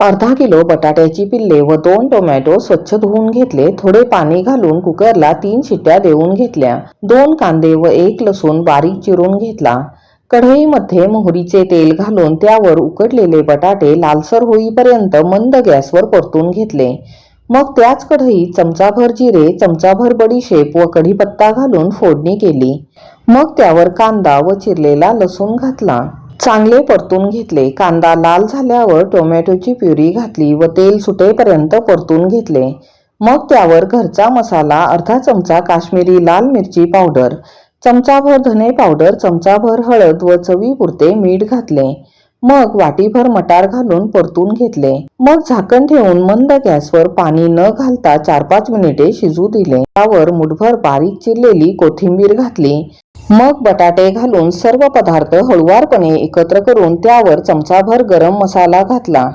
अर्धा किलो बटाट्याची पिल्ले व दोन टोमॅटो स्वच्छ धुवून घेतले. थोडे पाणी घालून कुकरला तीन शिट्ट्या देऊन घेतल्या. दोन कांदे व एक लसूण बारीक चिरून घेतला. कढईमध्ये मोहरीचे तेल घालून त्यावर उकडलेले बटाटे लालसर होईपर्यंत मंद गॅसवर परतून घेतले. मग त्याच कढईत चमचाभर जिरे चमचाभर बडीशेप व कढीपत्ता घालून फोडणी केली. मग त्यावर कांदा व चिरलेला लसूण घातला. चांगले परतून घेतले. कांदा लाल झाल्यावर टोमॅटोची प्युरी घातली व तेल सुटेपर्यंत परतून घेतले. मग त्यावर घरचा मसाला अर्धा चमचा काश्मीरी लाल मिरची पावडर चमचाभर धने पावडर चमचाभर हळद व चवीपुरते मीठ घातले. मग वाटीभर मटार घालून परतून घेतले. मग झाकण ठेवून मंद गॅसवर पाणी न घालता चार पाच मिनिटे शिजू दिले. त्यावर मुठभर बारीक चिरलेली कोथिंबीर घातली. मग बटाटे घालून सर्व पदार्थ हळुवारपणे एकत्र करून त्यावर चमचाभर गरम मसाला घातला.